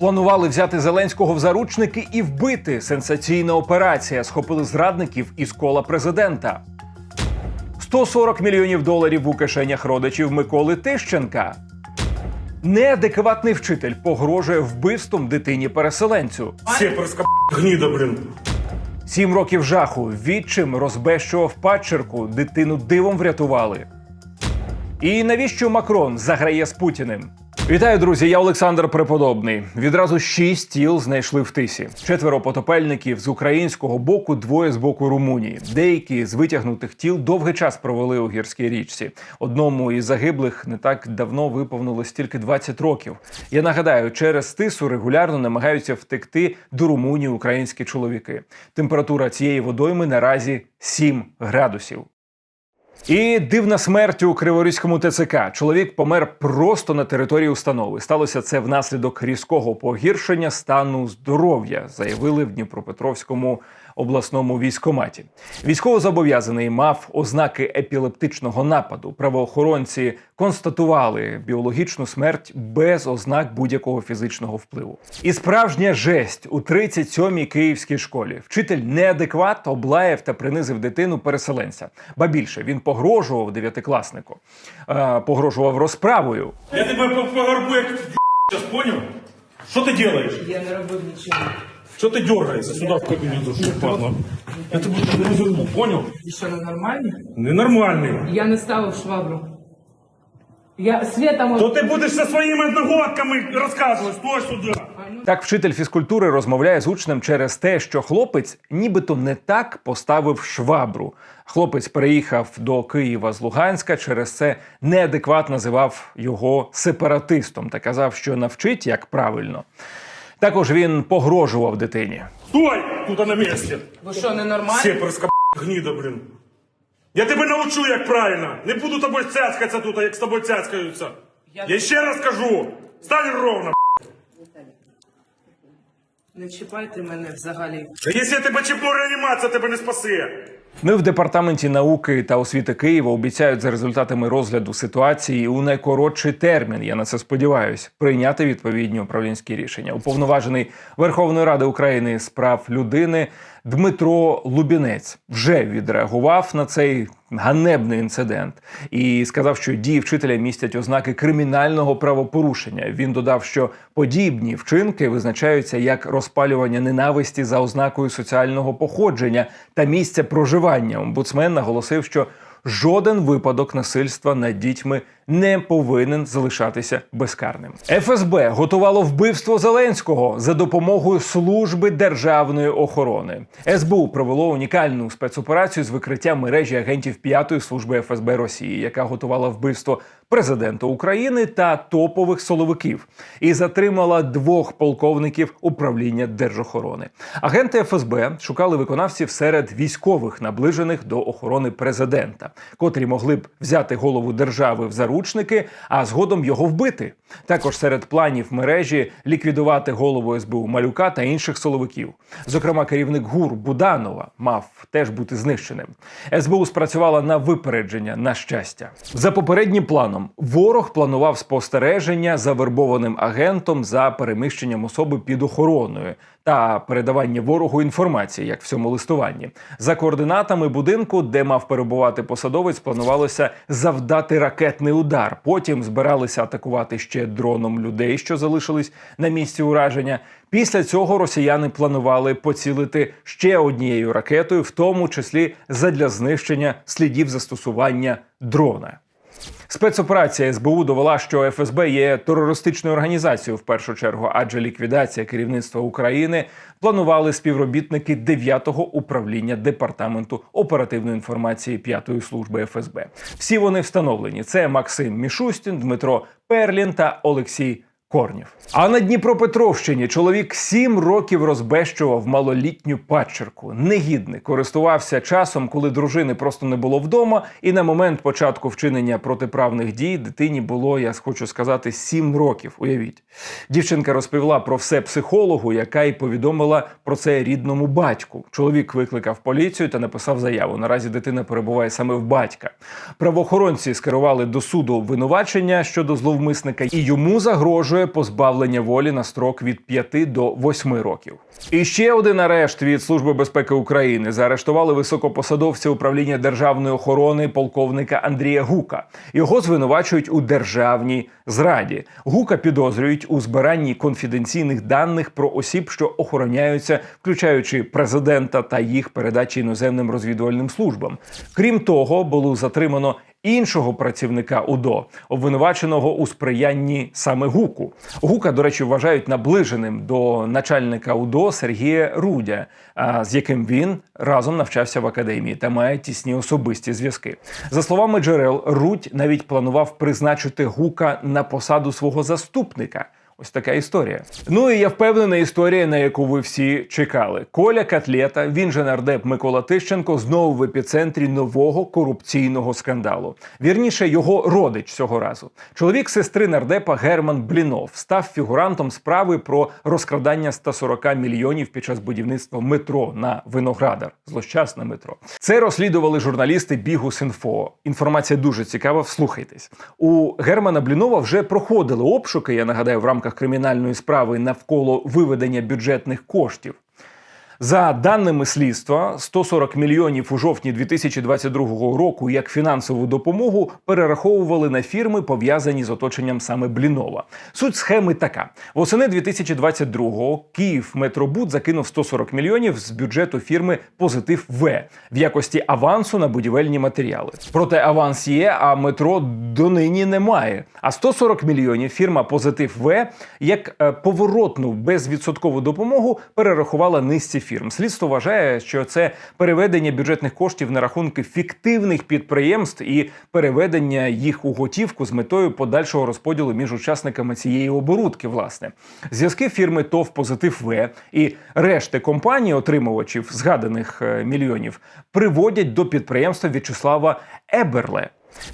Планували взяти Зеленського в заручники і вбити. Сенсаційна операція. Схопили зрадників із кола президента. 140 мільйонів доларів у кишенях родичів Миколи Тищенка. Неадекватний вчитель погрожує вбивством дитині-переселенцю. Сепарська гніда, блін. Сім років жаху. Відчим розбещував падчерку. Дитину дивом врятували. І навіщо Макрон заграє з Путіним? Вітаю, друзі! Я Олександр Преподобний. Відразу шість тіл знайшли в тисі. Четверо потопельників з українського боку, двоє з боку Румунії. Деякі з витягнутих тіл довгий час провели у гірській річці. Одному із загиблих не так давно виповнилось тільки 20 років. Я нагадаю, через тису регулярно намагаються втекти до Румунії українські чоловіки. Температура цієї водойми наразі 7 градусів. І дивна смерть у Криворізькому ТЦК. Чоловік помер просто на території установи. Сталося це внаслідок різкого погіршення стану здоров'я, заявили в Дніпропетровському обласному військоматі. Військовозобов'язаний мав ознаки епілептичного нападу. Правоохоронці констатували біологічну смерть без ознак будь-якого фізичного впливу. І справжня жесть у 37-й київській школі. Вчитель неадекват облаяв та принизив дитину переселенця. Ба більше він погрожував дев'ятикласнику, е, погрожував розправою. Я тебе по, по горбу як сейчас понял? Що ти делаешь? Я не робив нічого. Що ти дергаєшся сюди в кабінет, щоб падла? Я тебе не розверну, понял? І що ненормальні? Ненормальний. Я не ставив швабру. Я Света може... То ти будеш зі своїми одногодками розказувати, стой сюди. Так, вчитель фізкультури розмовляє з учнем через те, що хлопець нібито не так поставив швабру. Хлопець переїхав до Києва з Луганська, через це неадекватно називав його сепаратистом та казав, що навчить як правильно. Також він погрожував дитині. Стой тут на місці. Ви що, ненормальні? Сепарська гніда, блін. Я тебе научу, як правильно. Не буду тобою цяцкатися тут, як з тобою цяцкаються. Я- Я ще раз кажу. Стань ровно. Не чіпайте мене взагалі. Та Якщо я тебе чіпну реанімація, тебе не спасе. Ми в департаменті науки та освіти Києва обіцяють за результатами розгляду ситуації у найкоротший термін. Я на це сподіваюся, прийняти відповідні управлінські рішення. Уповноважений Верховної Ради України з прав людини Дмитро Лубінець вже відреагував на цей ганебний інцидент і сказав, що дії вчителя містять ознаки кримінального правопорушення. Він додав, що подібні вчинки визначаються як розпалювання ненависті за ознакою соціального походження та місця проживання. Омбудсмен наголосив, що жоден випадок насильства над дітьми не повинен залишатися безкарним. ФСБ готувало вбивство Зеленського за допомогою служби державної охорони. СБУ провело унікальну спецоперацію з викриття мережі агентів п'ятої служби ФСБ Росії, яка готувала вбивство президента України та топових соловиків, і затримала двох полковників управління держохорони. Агенти ФСБ шукали виконавців серед військових, наближених до охорони президента, котрі могли б взяти голову держави в заручники, а згодом його вбити. Також серед планів мережі ліквідувати голову СБУ Малюка та інших соловиків. Зокрема, керівник ГУР Буданова мав теж бути знищеним. СБУ спрацювала на випередження на щастя. За попереднім планом ворог планував спостереження за вербованим агентом за переміщенням особи під охороною та передавання ворогу інформації, як в цьому листуванні. За координатами будинку, де мав перебувати посадовець, планувалося завдати ракетний удар. Потім збиралися атакувати ще дроном людей, що залишились на місці ураження. Після цього росіяни планували поцілити ще однією ракетою, в тому числі задля знищення слідів застосування дрона. Спецоперація СБУ довела, що ФСБ є терористичною організацією в першу чергу, адже ліквідація керівництва України планували співробітники 9-го управління департаменту оперативної інформації 5-ї служби ФСБ. Всі вони встановлені: це Максим Мішустін, Дмитро Перлін та Олексій Корнів. А на Дніпропетровщині чоловік сім років розбещував малолітню падчерку. Негідник користувався часом, коли дружини просто не було вдома, і на момент початку вчинення протиправних дій дитині було, я хочу сказати, сім років. Уявіть, дівчинка розповіла про все психологу, яка й повідомила про це рідному батьку. Чоловік викликав поліцію та написав заяву. Наразі дитина перебуває саме в батька. Правоохоронці скерували до суду обвинувачення щодо зловмисника, і йому загрожує загрожує позбавлення волі на строк від 5 до 8 років. І ще один арешт від Служби безпеки України заарештували високопосадовця управління державної охорони полковника Андрія Гука. Його звинувачують у державній зраді. Гука підозрюють у збиранні конфіденційних даних про осіб, що охороняються, включаючи президента та їх передачі іноземним розвідувальним службам. Крім того, було затримано іншого працівника УДО, обвинуваченого у сприянні саме Гуку. Гука, до речі, вважають наближеним до начальника УДО Сергія Рудя, з яким він разом навчався в академії та має тісні особисті зв'язки. За словами джерел, Рудь навіть планував призначити Гука на посаду свого заступника. Ось така історія. Ну і я впевнена, історія, на яку ви всі чекали. Коля Котлета, він же нардеп Микола Тищенко, знову в епіцентрі нового корупційного скандалу. Вірніше, його родич цього разу. Чоловік сестри нардепа Герман Блінов став фігурантом справи про розкрадання 140 мільйонів під час будівництва метро на Виноградар. Злощасне метро. Це розслідували журналісти Бігус.Інфо. Інформація дуже цікава. Вслухайтесь. У Германа Блінова вже проходили обшуки. Я нагадаю, в рамках кримінальної справи навколо виведення бюджетних коштів. За даними слідства, 140 мільйонів у жовтні 2022 року як фінансову допомогу перераховували на фірми, пов'язані з оточенням саме Блінова. Суть схеми така: восени 2022-го Київ Метробуд закинув 140 мільйонів з бюджету фірми Позитив В в якості авансу на будівельні матеріали. Проте аванс є, а метро донині немає. А 140 мільйонів фірма Позитив В як е, поворотну безвідсоткову допомогу перерахувала низці фірм. Слідство вважає, що це переведення бюджетних коштів на рахунки фіктивних підприємств і переведення їх у готівку з метою подальшого розподілу між учасниками цієї оборудки. Власне, зв'язки фірми ТОВ Позитив В і решти компаній, отримувачів згаданих е, мільйонів, приводять до підприємства В'ячеслава Еберле.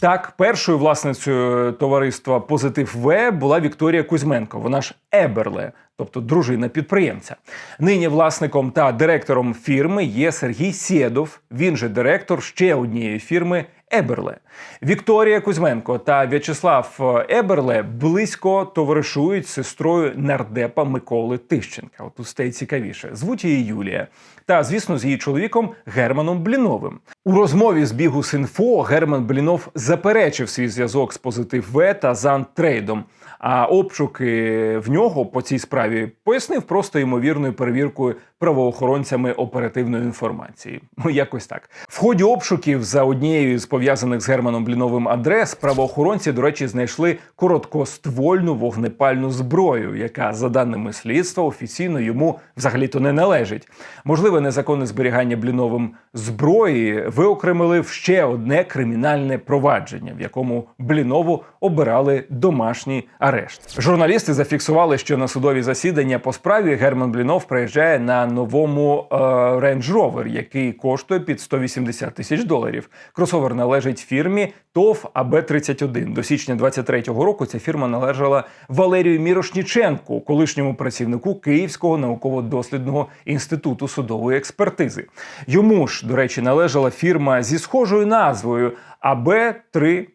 Так, першою власницею товариства Позитив В була Вікторія Кузьменко. Вона ж Еберле, тобто дружина підприємця. Нині власником та директором фірми є Сергій Сєдов. Він же директор ще однієї фірми Еберле. Вікторія Кузьменко та В'ячеслав Еберле близько товаришують з сестрою нардепа Миколи Тищенка. От тут стає цікавіше. Звуть її Юлія. Та, звісно, з її чоловіком Германом Бліновим. У розмові з бігу Синфо Герман Блінов заперечив свій зв'язок з позитив В та Зантрейдом. А обшуки в нього по цій справі пояснив просто ймовірною перевіркою правоохоронцями оперативної інформації. Ну, якось так. В ході обшуків за однією з пов'язаних з Германом Бліновим адрес правоохоронці, до речі, знайшли короткоствольну вогнепальну зброю, яка, за даними слідства, офіційно йому взагалі-то не належить. Можливе незаконне зберігання Бліновим зброї виокремили в ще одне кримінальне провадження, в якому Блінову обирали домашній арешт. Журналісти зафіксували, що на судові засідання по справі Герман Блінов приїжджає на новому е, Range Rover, який коштує під 180 тисяч доларів. Кросовер належить фірмі ТОВ АБ-31. До січня 23-го року ця фірма належала Валерію Мірошніченку, колишньому працівнику Київського науково-дослідного інституту судової експертизи. Йому ж, до речі, належала фірма зі схожою назвою АБ-3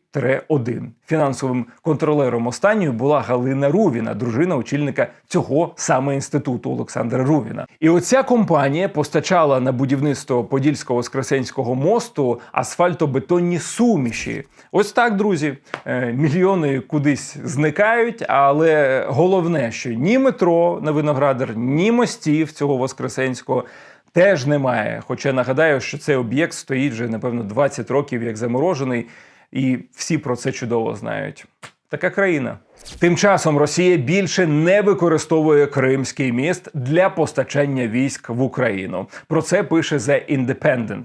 1 Фінансовим контролером останньої була Галина Рувіна, дружина очільника цього саме інституту Олександра Рувіна. І оця компанія постачала на будівництво Подільського Воскресенського мосту асфальтобетонні суміші. Ось так, друзі, Е, мільйони кудись зникають, але головне, що ні метро на Виноградар, ні мостів цього Воскресенського. Теж немає. Хоча нагадаю, що цей об'єкт стоїть вже напевно 20 років як заморожений, і всі про це чудово знають. Така країна. Тим часом Росія більше не використовує Кримський міст для постачання військ в Україну. Про це пише The Independent.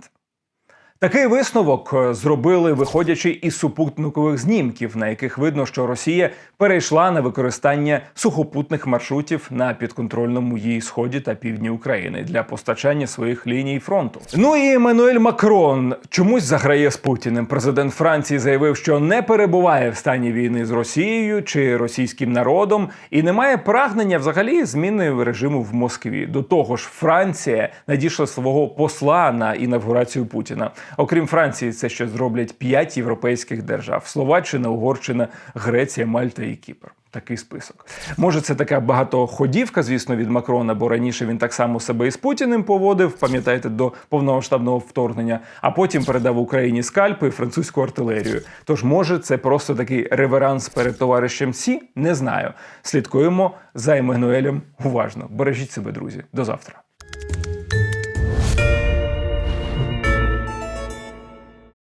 Такий висновок е, зробили, виходячи із супутникових знімків, на яких видно, що Росія перейшла на використання сухопутних маршрутів на підконтрольному їй сході та півдні України для постачання своїх ліній фронту. Ну і Еммануель Макрон чомусь заграє з Путіним. Президент Франції заявив, що не перебуває в стані війни з Росією чи російським народом, і не має прагнення взагалі зміни режиму в Москві. До того ж, Франція надійшла свого посла на інавгурацію Путіна. Окрім Франції, це ще зроблять п'ять європейських держав: Словаччина, Угорщина, Греція, Мальта і Кіпр. Такий список. Може, це така багатоходівка, звісно, від Макрона, бо раніше він так само себе і з Путіним поводив, пам'ятаєте, до повномасштабного вторгнення, а потім передав Україні скальпи і французьку артилерію. Тож, може, це просто такий реверанс перед товаришем Сі? Не знаю. Слідкуємо за Еммануелем уважно. Бережіть себе, друзі. До завтра.